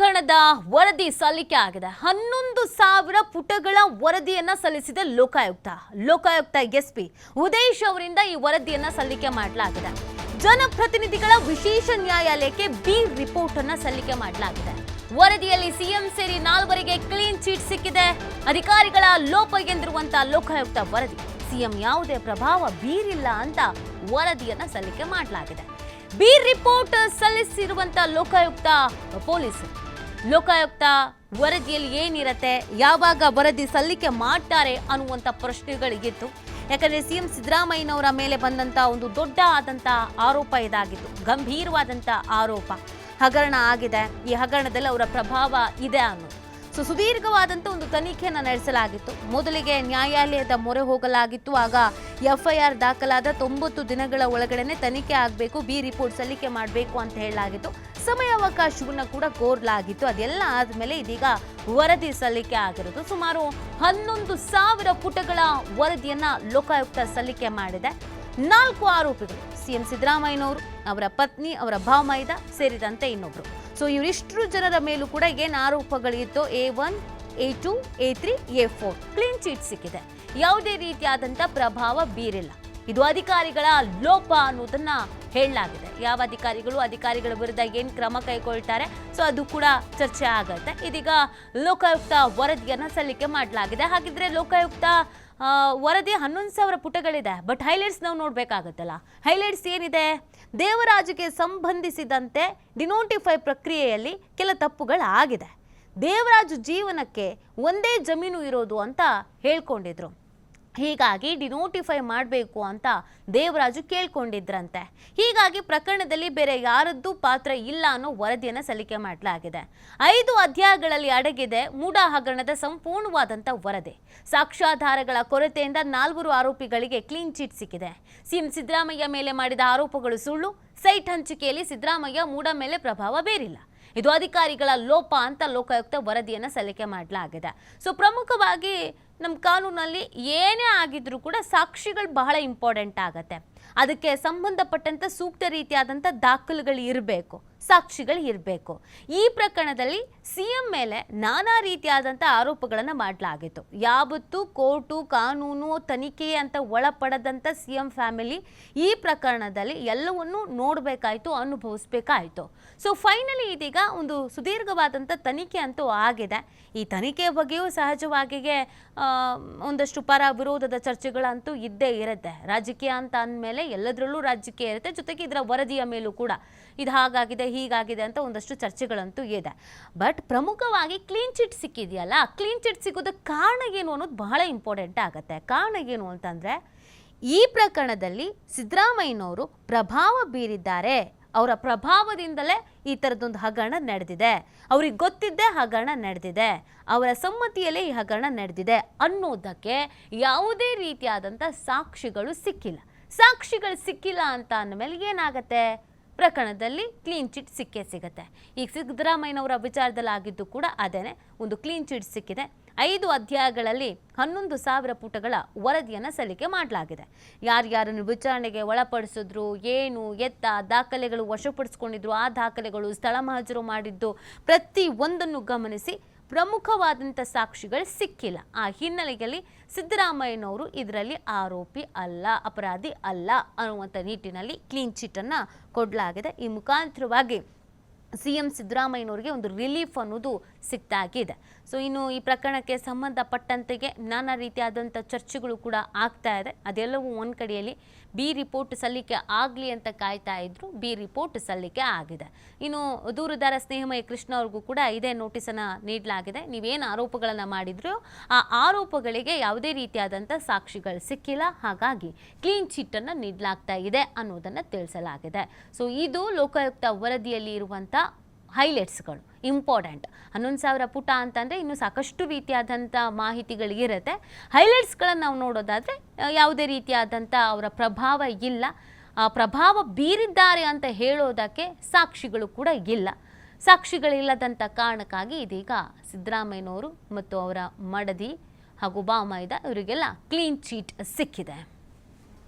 ಪ್ರಕರಣದ ವರದಿ ಸಲ್ಲಿಕೆ ಆಗಿದೆ. ಹನ್ನೊಂದು ಸಾವಿರ ಪುಟಗಳ ವರದಿಯನ್ನ ಸಲ್ಲಿಸಿದೆ ಲೋಕಾಯುಕ್ತ. ಲೋಕಾಯುಕ್ತ ಎಸ್ಪಿ ಉದೇಶ್ ಅವರಿಂದ ಈ ವರದಿಯನ್ನ ಸಲ್ಲಿಕೆ ಮಾಡಲಾಗಿದೆ. ಜನಪ್ರತಿನಿಧಿಗಳ ವಿಶೇಷ ನ್ಯಾಯಾಲಯಕ್ಕೆ ಬಿ ರಿಪೋರ್ಟ್ ಅನ್ನ ಸಲ್ಲಿಕೆ ಮಾಡಲಾಗಿದೆ. ವರದಿಯಲ್ಲಿ ಸಿಎಂ ಸೇರಿ ನಾಲ್ವರಿಗೆ ಕ್ಲೀನ್ ಚೀಟ್ ಸಿಕ್ಕಿದೆ. ಅಧಿಕಾರಿಗಳ ಲೋಪ ಎಂದಿರುವಂತಹ ಲೋಕಾಯುಕ್ತ ವರದಿ. ಸಿಎಂ ಯಾವುದೇ ಪ್ರಭಾವ ಬೀರಿಲ್ಲ ಅಂತ ವರದಿಯನ್ನ ಸಲ್ಲಿಕೆ ಮಾಡಲಾಗಿದೆ. ಬಿ ರಿಪೋರ್ಟ್ ಸಲ್ಲಿಸಿರುವಂತ ಲೋಕಾಯುಕ್ತ ಪೊಲೀಸರು ಲೋಕಾಯುಕ್ತ ವರದಿಯಲ್ಲಿ ಏನಿರತ್ತೆ, ಯಾವಾಗ ವರದಿ ಸಲ್ಲಿಕೆ ಮಾಡ್ತಾರೆ ಅನ್ನುವಂಥ ಪ್ರಶ್ನೆಗಳಿಗಿತ್ತು ಯಾಕಂದರೆ ಸಿ ಎಂ ಸಿದ್ದರಾಮಯ್ಯನವರ ಮೇಲೆ ಬಂದಂಥ ಒಂದು ದೊಡ್ಡ ಆದಂಥ ಆರೋಪ ಇದಾಗಿತ್ತು ಗಂಭೀರವಾದಂಥ ಆರೋಪ ಹಗರಣ ಆಗಿದೆ. ಈ ಹಗರಣದಲ್ಲಿ ಅವರ ಪ್ರಭಾವ ಇದೆ ಅನ್ನೋದು. ಸೊ ಸುದೀರ್ಘವಾದಂಥ ಒಂದು ತನಿಖೆಯನ್ನು ನಡೆಸಲಾಗಿತ್ತು. ಮೊದಲಿಗೆ ನ್ಯಾಯಾಲಯದ ಮೊರೆ ಹೋಗಲಾಗಿತ್ತು. ಆಗ ಎಫ್ಐಆರ್ ದಾಖಲಾದ ತೊಂಬತ್ತು ದಿನಗಳ ಒಳಗಡೆನೆ ತನಿಖೆ ಆಗಬೇಕು, ಬಿ ರಿಪೋರ್ಟ್ ಸಲ್ಲಿಕೆ ಮಾಡಬೇಕು ಅಂತ ಹೇಳಲಾಗಿತ್ತು. ಸಮಯಾವಕಾಶವನ್ನು ಕೂಡ ಕೋರಲಾಗಿತ್ತು. ಅದೆಲ್ಲ ಆದಮೇಲೆ ಇದೀಗ ವರದಿ ಸಲ್ಲಿಕೆ ಆಗಿರೋದು. ಸುಮಾರು ಹನ್ನೊಂದು ಸಾವಿರ ಪುಟಗಳ ವರದಿಯನ್ನ ಲೋಕಾಯುಕ್ತ ಸಲ್ಲಿಕೆ ಮಾಡಿದೆ. ನಾಲ್ಕು ಆರೋಪಿಗಳು ಸಿಎಂ ಸಿದ್ದರಾಮಯ್ಯನವರು, ಅವರ ಪತ್ನಿ, ಅವರ ಭಾವಮೈದ ಸೇರಿದಂತೆ ಇನ್ನೊಬ್ರು. ಸೊ ಇವರಿಷ್ಟು ಜನರ ಮೇಲೂ ಕೂಡ ಏನು ಆರೋಪಗಳಿತ್ತು A one A two A three A four clean chit ಸಿಕ್ಕಿದೆ. ಯಾವುದೇ ರೀತಿಯಾದಂಥ ಪ್ರಭಾವ ಬೀರಿಲ್ಲ. ಇದು ಅಧಿಕಾರಿಗಳ ಲೋಪ ಅನ್ನೋದನ್ನ ಹೇಳಲಾಗಿದೆ. ಯಾವ ಅಧಿಕಾರಿಗಳು, ಅಧಿಕಾರಿಗಳ ವಿರುದ್ಧ ಏನು ಕ್ರಮ ಕೈಗೊಳ್ತಾರೆ, ಸೊ ಅದು ಕೂಡ ಚರ್ಚೆ ಆಗುತ್ತೆ. ಇದೀಗ ಲೋಕಾಯುಕ್ತ ವರದಿಯನ್ನು ಸಲ್ಲಿಕೆ ಮಾಡಲಾಗಿದೆ. ಹಾಗಿದ್ರೆ ಲೋಕಾಯುಕ್ತ ವರದಿ ಹನ್ನೊಂದು ಸಾವಿರ ಪುಟಗಳಿದೆ ಬಟ್ ಹೈಲೈಟ್ಸ್ ನಾವು ನೋಡಬೇಕಾಗತ್ತಲ್ಲ. ಹೈಲೈಟ್ಸ್ ಏನಿದೆ? ದೇವರಾಜುಗೆ ಸಂಬಂಧಿಸಿದಂತೆ ಡಿನೋಟಿಫೈ ಪ್ರಕ್ರಿಯೆಯಲ್ಲಿ ಕೆಲ ತಪ್ಪುಗಳಾಗಿದೆ. ದೇವರಾಜು ಜೀವನಕ್ಕೆ ಒಂದೇ ಜಮೀನು ಇರೋದು ಅಂತ ಹೇಳ್ಕೊಂಡಿದ್ರು. ಹೀಗಾಗಿ ಡಿನೋಟಿಫೈ ಮಾಡಬೇಕು ಅಂತ ದೇವರಾಜು ಕೇಳ್ಕೊಂಡಿದ್ರಂತೆ. ಹೀಗಾಗಿ ಪ್ರಕರಣದಲ್ಲಿ ಬೇರೆ ಯಾರದ್ದು ಪಾತ್ರ ಇಲ್ಲ ಅನ್ನೋ ವರದಿಯನ್ನು ಸಲ್ಲಿಕೆ ಮಾಡಲಾಗಿದೆ. ಐದು ಅಧ್ಯಾಯಗಳಲ್ಲಿ ಅಡಗಿದೆ ಮೂಡ ಹಗರಣದ ಸಂಪೂರ್ಣವಾದಂಥ ವರದಿ. ಸಾಕ್ಷ್ಯಾಧಾರಗಳ ಕೊರತೆಯಿಂದ ನಾಲ್ವರು ಆರೋಪಿಗಳಿಗೆ ಕ್ಲೀನ್ ಚೀಟ್ ಸಿಕ್ಕಿದೆ. ಸಿಎಂ ಸಿದ್ದರಾಮಯ್ಯ ಮೇಲೆ ಮಾಡಿದ ಆರೋಪಗಳು ಸುಳ್ಳು. ಸೈಟ್ ಹಂಚಿಕೆಯಲ್ಲಿ ಸಿದ್ದರಾಮಯ್ಯ ಮೂಡ ಮೇಲೆ ಪ್ರಭಾವ ಬೀರಿಲ್ಲ. ಇದು ಅಧಿಕಾರಿಗಳ ಲೋಪ ಅಂತ ಲೋಕಾಯುಕ್ತ ವರದಿಯನ್ನು ಸಲ್ಲಿಕೆ ಮಾಡಲಾಗಿದೆ. ಸೊ ಪ್ರಮುಖವಾಗಿ ನಮ್ಮ ಕಾನೂನಲ್ಲಿ ಏನೇ ಆಗಿದ್ರೂ ಕೂಡ ಸಾಕ್ಷಿಗಳು ಬಹಳ ಇಂಪಾರ್ಟೆಂಟ್ ಆಗತ್ತೆ. ಅದಕ್ಕೆ ಸಂಬಂಧಪಟ್ಟಂತ ಸೂಕ್ತ ರೀತಿಯಾದಂಥ ದಾಖಲೆಗಳು ಇರಬೇಕು, ಸಾಕ್ಷಿಗಳು ಇರಬೇಕು. ಈ ಪ್ರಕರಣದಲ್ಲಿ ಸಿಎಂ ಮೇಲೆ ನಾನಾ ರೀತಿಯಾದಂಥ ಆರೋಪಗಳನ್ನು ಮಾಡಲಾಗಿತ್ತು. ಯಾವತ್ತೂ ಕೋರ್ಟು, ಕಾನೂನು ತನಿಖೆ ಅಂತ ಒಳಪಡದಂಥ ಸಿ ಎಂ ಫ್ಯಾಮಿಲಿ ಈ ಪ್ರಕರಣದಲ್ಲಿ ಎಲ್ಲವನ್ನೂ ನೋಡಬೇಕಾಯ್ತು, ಅನುಭವಿಸ್ಬೇಕಾಯಿತು. ಸೊ ಫೈನಲಿ ಇದೀಗ ಒಂದು ಸುದೀರ್ಘವಾದಂಥ ತನಿಖೆ ಅಂತೂ ಆಗಿದೆ. ಈ ತನಿಖೆಯ ಬಗ್ಗೆಯೂ ಸಹಜವಾಗಿಯೇ ಒಂದಷ್ಟು ಪರ ವಿರೋಧದ ಚರ್ಚೆಗಳಂತೂ ಇದ್ದೇ ಇರುತ್ತೆ. ರಾಜಕೀಯ ಅಂತ ಅಂದಮೇಲೆ ಎಲ್ಲದರಲ್ಲೂ ರಾಜಕೀಯ ಇರುತ್ತೆ. ಜೊತೆಗೆ ಇದರ ವರದಿಯ ಮೇಲೂ ಕೂಡ ಇದು ಹಾಗಾಗಿದೆ, ಹೀಗಾಗಿದೆ ಅಂತ ಒಂದಷ್ಟು ಚರ್ಚೆಗಳಂತೂ ಇದೆ. ಬಟ್ ಪ್ರಮುಖವಾಗಿ ಕ್ಲೀನ್ ಚಿಟ್ ಸಿಕ್ಕಿದೆಯಲ್ಲ ಕ್ಲೀನ್ ಚಿಟ್ ಸಿಗೋದಕ್ಕೆ ಕಾರಣ ಏನು ಅನ್ನೋದು ಬಹಳ ಇಂಪಾರ್ಟೆಂಟ್ ಆಗುತ್ತೆ. ಕಾರಣ ಏನು ಅಂತಂದರೆ, ಈ ಪ್ರಕರಣದಲ್ಲಿ ಸಿದ್ದರಾಮಯ್ಯನವರು ಪ್ರಭಾವ ಬೀರಿದ್ದಾರೆ. ಅವರ ಪ್ರಭಾವದಿಂದಲೇ ಈ ಥರದೊಂದು ಹಗರಣ ನಡೆದಿದೆ. ಅವ್ರಿಗೆ ಗೊತ್ತಿದ್ದೇ ಹಗರಣ ನಡೆದಿದೆ. ಅವರ ಸಮ್ಮತಿಯಲ್ಲೇ ಈ ಹಗರಣ ನಡೆದಿದೆ ಅನ್ನೋದಕ್ಕೆ ಯಾವುದೇ ರೀತಿಯಾದಂಥ ಸಾಕ್ಷಿಗಳು ಸಿಕ್ಕಿಲ್ಲ. ಸಾಕ್ಷಿಗಳು ಸಿಕ್ಕಿಲ್ಲ ಅಂತ ಅಂದಮೇಲೆ ಏನಾಗುತ್ತೆ? ಪ್ರಕರಣದಲ್ಲಿ ಕ್ಲೀನ್ ಚಿಟ್ ಸಿಕ್ಕೇ ಸಿಗುತ್ತೆ. ಈಗ ಸಿದ್ದರಾಮಯ್ಯನವರ ವಿಚಾರದಲ್ಲಿ ಆಗಿದ್ದು ಕೂಡ ಅದೇನೆ, ಒಂದು ಕ್ಲೀನ್ ಚಿಟ್ ಸಿಕ್ಕಿದೆ. ಐದು ಅಧ್ಯಾಯಗಳಲ್ಲಿ ಹನ್ನೊಂದು ಸಾವಿರ ಪುಟಗಳ ವರದಿಯನ್ನು ಸಲ್ಲಿಕೆ ಮಾಡಲಾಗಿದೆ. ಯಾರ್ಯಾರನ್ನು ವಿಚಾರಣೆಗೆ ಒಳಪಡಿಸಿದ್ರು, ಏನು, ಎತ್ತ, ದಾಖಲೆಗಳು ವಶಪಡಿಸ್ಕೊಂಡಿದ್ರು, ಆ ದಾಖಲೆಗಳು ಸ್ಥಳ ಮಹಜರು ಮಾಡಿದ್ದು ಪ್ರತಿ ಒಂದನ್ನು ಗಮನಿಸಿ ಪ್ರಮುಖವಾದಂಥ ಸಾಕ್ಷಿಗಳು ಸಿಕ್ಕಿಲ್ಲ. ಆ ಹಿನ್ನೆಲೆಯಲ್ಲಿ ಸಿದ್ದರಾಮಯ್ಯನವರು ಇದರಲ್ಲಿ ಆರೋಪಿ ಅಲ್ಲ, ಅಪರಾಧಿ ಅಲ್ಲ ಅನ್ನುವಂಥ ನಿಟ್ಟಿನಲ್ಲಿ ಕ್ಲೀನ್ ಚಿಟ್ಟನ್ನು ಕೊಡಲಾಗಿದೆ. ಈ ಮುಖಾಂತರವಾಗಿ ಸಿ ಎಂ ಸಿದ್ದರಾಮಯ್ಯನವರಿಗೆ ಒಂದು ರಿಲೀಫ್ ಅನ್ನೋದು ಸಿಕ್ತಾಗಿದೆ ಸೊ ಇನ್ನು ಈ ಪ್ರಕರಣಕ್ಕೆ ಸಂಬಂಧಪಟ್ಟಂತೆಗೆ ನಾನಾ ರೀತಿಯಾದಂಥ ಚರ್ಚೆಗಳು ಕೂಡ ಆಗ್ತಾ ಇದೆ. ಅದೆಲ್ಲವೂ ಒಂದು ಕಡೆಯಲ್ಲಿ ಬಿ ರಿಪೋರ್ಟ್ ಸಲ್ಲಿಕೆ ಆಗಲಿ ಅಂತ ಕಾಯ್ತಾ ಇದ್ರು, ಬಿ ರಿಪೋರ್ಟ್ ಸಲ್ಲಿಕೆ ಆಗಿದೆ. ಇನ್ನು ದೂರದಾರ ಸ್ನೇಹಮಯ ಕೃಷ್ಣ ಅವ್ರಿಗೂ ಕೂಡ ಇದೇ ನೋಟಿಸನ್ನು ನೀಡಲಾಗಿದೆ. ನೀವೇನು ಆರೋಪಗಳನ್ನು ಮಾಡಿದ್ರು ಆ ಆರೋಪಗಳಿಗೆ ಯಾವುದೇ ರೀತಿಯಾದಂಥ ಸಾಕ್ಷಿಗಳು ಸಿಕ್ಕಿಲ್ಲ. ಹಾಗಾಗಿ ಕ್ಲೀನ್ ಚಿಟ್ಟನ್ನು ನೀಡಲಾಗ್ತಾ ಇದೆ ಅನ್ನೋದನ್ನು ತಿಳಿಸಲಾಗಿದೆ. ಸೊ ಇದು ಲೋಕಾಯುಕ್ತ ವರದಿಯಲ್ಲಿ ಇರುವಂಥ ಹೈಲೈಟ್ಸ್ಗಳು, ಇಂಪಾರ್ಟೆಂಟ್. ಹನ್ನೊಂದು ಸಾವಿರ ಪುಟ ಅಂತಂದರೆ ಇನ್ನು ಸಾಕಷ್ಟು ರೀತಿಯಾದಂಥ ಮಾಹಿತಿಗಳಿಗಿರುತ್ತೆ ಹೈಲೈಟ್ಸ್ಗಳನ್ನು ನಾವು ನೋಡೋದಾದರೆ ಯಾವುದೇ ರೀತಿಯಾದಂಥ ಅವರ ಪ್ರಭಾವ ಇಲ್ಲ. ಪ್ರಭಾವ ಬೀರಿದ್ದಾರೆ ಅಂತ ಹೇಳೋದಕ್ಕೆ ಸಾಕ್ಷಿಗಳು ಕೂಡ ಇಲ್ಲ. ಸಾಕ್ಷಿಗಳಿಲ್ಲದಂಥ ಕಾರಣಕ್ಕಾಗಿ ಇದೀಗ ಸಿದ್ದರಾಮಯ್ಯನವರು ಮತ್ತು ಅವರ ಮಡದಿ ಹಾಗೂ ಬಾಮಾಯ್ದ ಇವರಿಗೆಲ್ಲ ಕ್ಲೀನ್ ಚೀಟ್ ಸಿಕ್ಕಿದೆ.